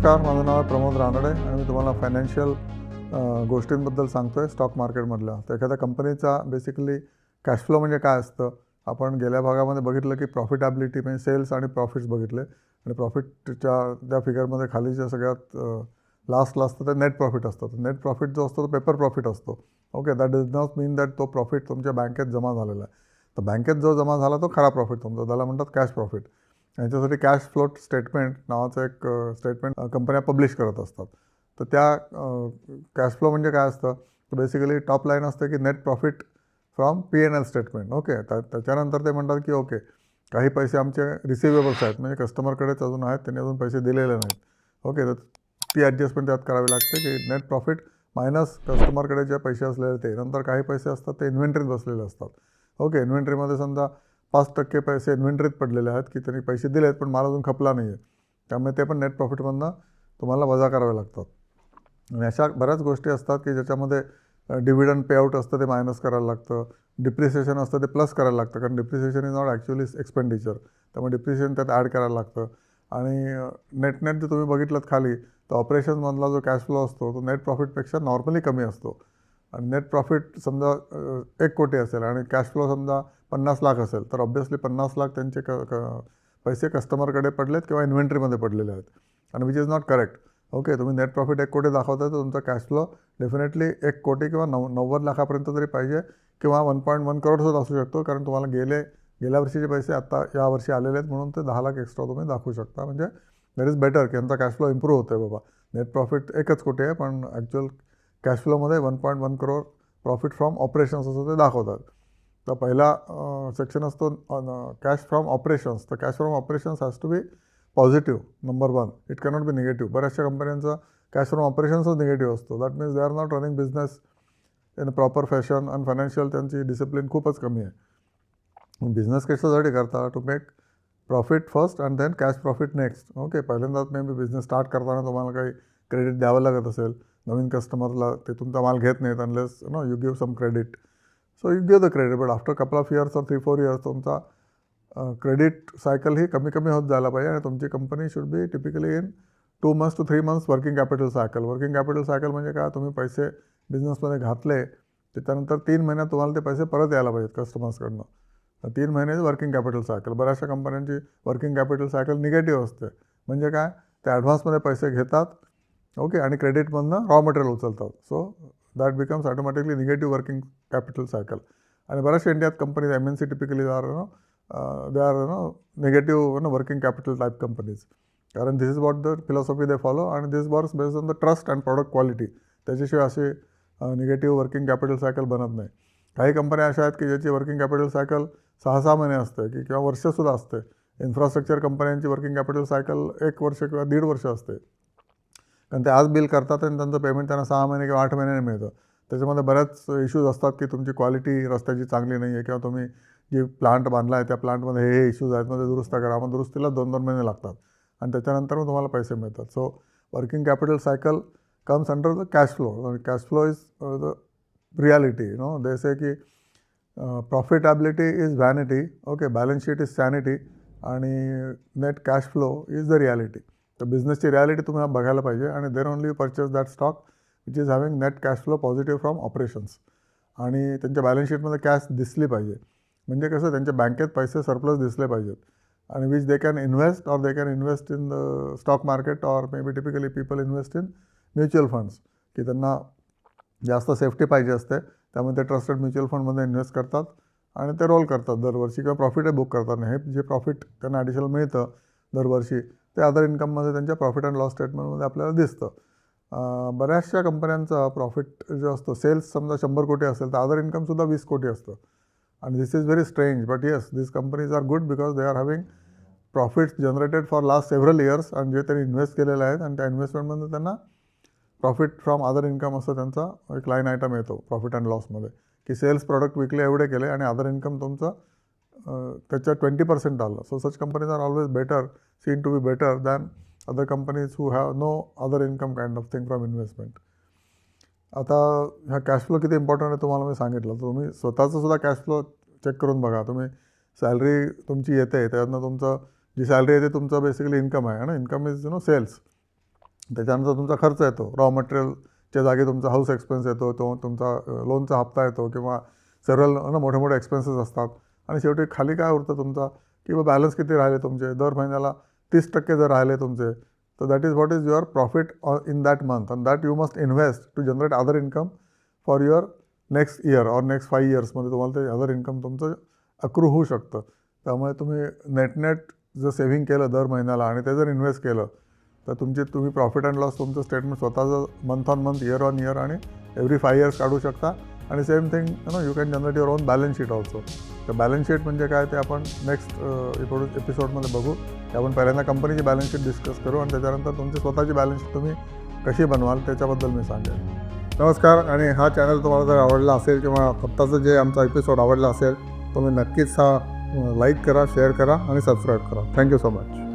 नमस्कार माझं नाव आहे प्रमोद रानडे आणि मी तुम्हाला फायनान्शियल गोष्टींबद्दल सांगतो आहे स्टॉक मार्केटमधल्या तर एखाद्या कंपनीचा बेसिकली कॅश फ्लो म्हणजे काय असतं? आपण गेल्या भागामध्ये बघितलं की प्रॉफिटॅबिलिटी म्हणजे सेल्स आणि प्रॉफिट्स बघितले. आणि प्रॉफिटच्या त्या फिगरमध्ये खाली जे सगळ्यात लास्टला असतं ते नेट प्रॉफिट असतं. नेट प्रॉफिट जो असतो तो पेपर प्रॉफिट असतो. Okay that does not mean that तो प्रॉफिट तुमच्या बँकेत जमा झालेला आहे. तर बँकेत जो जमा झाला तो खरा प्रॉफिट तुमचा. त्याला म्हणतात कॅश प्रॉफिट यांच्यासाठी कॅश फ्लोट स्टेटमेंट नावाचं एक स्टेटमेंट कंपन्या पब्लिश करत असतात. तर त्या कॅश फ्लो म्हणजे काय असतं? तर बेसिकली टॉप लाईन असते की net profit from P N L statement okay त्याच्यानंतर ते म्हणतात की ओके काही पैसे आमचे रिसिवेबल्स आहेत म्हणजे कस्टमरकडेच अजून आहेत त्यांनी अजून पैसे दिलेले नाहीत. ओके तर ती ॲडजस्टमेंट त्यात करावी लागते की नेट प्रॉफिट मायनस कस्टमरकडे जे पैसे असलेले ते. नंतर काही पैसे असतात ते इन्व्हेंटरीत बसलेले असतात. ओके इन्व्हेंटरीमध्ये समजा पाच टक्के पैसे इन्व्हेंटरीत पडलेले आहेत की त्यांनी पैसे दिले आहेत पण माल अजून खपला नाही आहे त्यामुळे ते पण नेट प्रॉफिटमधनं तुम्हाला वजा करावे लागतात. आणि अशा बऱ्याच गोष्टी असतात की ज्याच्यामध्ये डिव्हिडंड पेआउट असतं ते मायनस करायला लागतं डिप्रिसिएशन असतं ते प्लस करायला लागतं कारण depreciation is not actually expenditure त्यामुळे डिप्रिसिएशन त्यात ॲड करायला लागतं. आणि नेट नेट जर तुम्ही बघितलं खाली तर ऑपरेशनमधला जो कॅश फ्लो असतो तो नेट प्रॉफिटपेक्षा नॉर्मली कमी असतो. आणि नेट प्रॉफिट समजा एक कोटी असेल आणि कॅश फ्लो समजा पन्नास लाख असेल तर ऑब्व्हियसली पन्नास लाख त्यांचे क क पैसे कस्टमरकडे पडलेत किंवा इन्व्हेंटरीमध्ये पडलेले आहेत. आणि which is not correct okay तुम्ही नेट प्रॉफिट एक कोटी दाखवता तर तुमचा कॅश फ्लो डेफिनेटली एक कोटी किंवा नव नव्वद लाखापर्यंत तरी पाहिजे किंवा वन पॉईंट वन करोडसुद्धा असू शकतो कारण तुम्हाला गेले गेल्या वर्षीचे पैसे आत्ता या वर्षी आलेले आहेत म्हणून ते दहा लाख एक्स्ट्रा तुम्ही दाखवू शकता. म्हणजे दॅट इज बेटर की यांचा कॅश फ्लो इम्प्रूव्ह होतो आहे बाबा. नेट प्रॉफिट एकच कोटी आहे पण actual cash फ्लोमध्ये one point one crore profit from operations असं ते दाखवतात. तर पहिला सेक्शन असतो कॅश फ्रॉम ऑपरेशन्स तर cash from operations has to be positive number one it cannot be negative बऱ्याचशा कंपन्यांचा कॅश फ्रॉम ऑपरेशन्सच निगेटिव्ह असतो. That means they are not running business in proper fashion आणि फायनान्शियल त्यांची discipline खूपच कमी आहे. बिझनेस कशासाठी करता? To make profit first and then cash profit next okay पहिल्यांदाच मे बी बिझनेस स्टार्ट करताना तुम्हाला काही क्रेडिट द्यावं लागत असेल. नवीन कस्टमरला ते तुमचा माल घेत नाहीत unless no you give some credit so you give the credit but after couple of years और थ्री फोर इयर्स तुमचा क्रेडिट सायकल ही कमी कमी होत जायला पाहिजे आणि तुमची company should be typically in two months two three months working capital cycle working capital cycle म्हणजे काय? तुम्ही पैसे बिझनेसमध्ये घातले त्याच्यानंतर तीन महिन्यात तुम्हाला ते पैसे परत यायला पाहिजेत कस्टमर्सकडनं तर तीन महिने वर्किंग कॅपिटल सायकल बऱ्याचशा कंपन्यांची वर्किंग कॅपिटल सायकल निगेटिव्ह असते. म्हणजे काय? ते ॲडव्हान्समध्ये पैसे घेतात ओके आणि क्रेडिटमधनं रॉ मटेरियल उचलतात. So that becomes automatically negative working capital cycle आणि बऱ्याचशा इंडियात companies M N C typically are no they are no negative no working capital type companies कारण this is what the philosophy they follow आणि this bores based on the trust and product quality त्याच्याशिवाय असे negative working capital cycle बनत नाही. काही कंपन्या अशा आहेत की ज्याची वर्किंग कॅपिटल सायकल सहा सहा महिने असते की किंवा वर्षसुद्धा असते. इन्फ्रास्ट्रक्चर कंपन्यांची वर्किंग कॅपिटल सायकल एक वर्ष किंवा दीड वर्ष असते. कारण ते आज बिल करतात आणि त्यांचं पेमेंट त्यांना सहा महिने किंवा आठ महिन्याने मिळतं. त्याच्यामध्ये बऱ्याच इश्यूज असतात की तुमची क्वालिटी रस्त्याची चांगली नाही आहे किंवा तुम्ही जी प्लांट बांधला आहे त्या प्लांटमध्ये हे हे इश्यूज आहेत मध्ये दुरुस्त करा. मग दुरुस्तीला दोन दोन महिने लागतात आणि त्याच्यानंतर मग तुम्हाला पैसे मिळतात. So working capital cycle comes under the cash flow cash flow is the reality no जसे की profitability is vanity okay balance sheet is sanity आणि net cash flow is the reality तर बिझनेसची रियालिटी तुम्ही बघायला पाहिजे. आणि there only purchase that stock which is having net cash flow positive from operations आणि त्यांच्या बॅलन्स शीटमध्ये कॅश दिसली पाहिजे. म्हणजे कसं त्यांच्या बँकेत पैसे सरप्लस दिसले पाहिजेत. आणि which they can invest or they can invest in the stock market or may be typically people invest in mutual funds की त्यांना जास्त सेफ्टी पाहिजे असते. त्यामुळे ते ट्रस्टेड म्युच्युअल फंडमध्ये इन्व्हेस्ट करतात. आणि ते रोल करतात दरवर्षी किंवा प्रॉफिटही बुक करतात. हे जे प्रॉफिट त्यांना ॲडिशनल मिळतं दरवर्षी ते अदर इन्कममध्ये त्यांच्या प्रॉफिट अँड लॉस स्टेटमेंटमध्ये आपल्याला दिसतं. बऱ्याचशा कंपन्यांचा प्रॉफिट जो असतो सेल्स समजा शंभर कोटी असेल तर अदर इन्कमसुद्धा वीस कोटी असतं. आणि this is very strange but yes this companies are good because they are having profits generated for last several years आणि जे त्यांनी इन्व्हेस्ट केलेले आहेत आणि त्या इन्व्हेस्टमेंटमध्ये त्यांना प्रॉफिट फ्रॉम अदर इन्कम असं त्यांचा एक लाईन आयटम येतो प्रॉफिट अँड लॉसमध्ये की सेल्स प्रॉडक्ट विकले एवढे केले आणि अदर इन्कम तुमचं त्याच्या ट्वेंटी पर्सेंट आलं so such companies are always better seen to be better than other companies who have no other income kind of thing from investment आता ह्या कॅश फ्लो किती इम्पॉर्टंट आहे तुम्हाला मी सांगितलं. तर तुम्ही स्वतःचं सुद्धा कॅश फ्लो चेक करून बघा. तुम्ही सॅलरी तुमची येते त्यातनं तुमचं जी सॅलरी येते तुमचं बेसिकली इन्कम आहे. ना income is you know sales त्याच्यानंतर तुमचा खर्च येतो. रॉ मटेरियलच्या जागी तुमचा हाऊस एक्सपेन्स येतो तो तुमचा लोनचा हप्ता येतो किंवा सेरल ना मोठे मोठे एक्सपेन्सेस असतात. आणि शेवटी खाली काय उरतं तुमचा? की बा बॅलन्स किती राहिले तुमचे? दर महिन्याला तीस टक्के जर राहिले तुमचे तर that is what is your profit in that month and that you must invest to generate other income for your next year or next five इयर्समध्ये तुम्हाला ते अदर इन्कम तुमचं अक्रू होऊ शकतं. त्यामुळे तुम्ही नेट नेट जर सेव्हिंग केलं दर महिन्याला आणि ते जर इन्व्हेस्ट केलं तर तुमचे तुम्ही प्रॉफिट अँड लॉस तुमचं स्टेटमेंट स्वतःचं month on month year on year आणि एव्हरी फाय इयर्स काढू शकता. आणि same thing no you can generate your own balance sheet also तर बॅलन्स शीट म्हणजे काय ते आपण नेक्स्ट एपिसोडमध्ये uh, बघू. की आपण पहिल्यांदा कंपनीची बॅलन्स शीट डिस्कस करू आणि त्याच्यानंतर तुमची स्वतःची बॅलन्स शीट तुम्ही कशी बनवाल त्याच्याबद्दल मी सांगेन. नमस्कार आणि हा चॅनल तुम्हाला जर आवडला असेल किंवा आत्ताचं जे आमचा एपिसोड आवडला असेल तुम्ही नक्कीच हा uh, लाईक करा शेअर करा आणि सबस्क्राईब करा. Thank you so much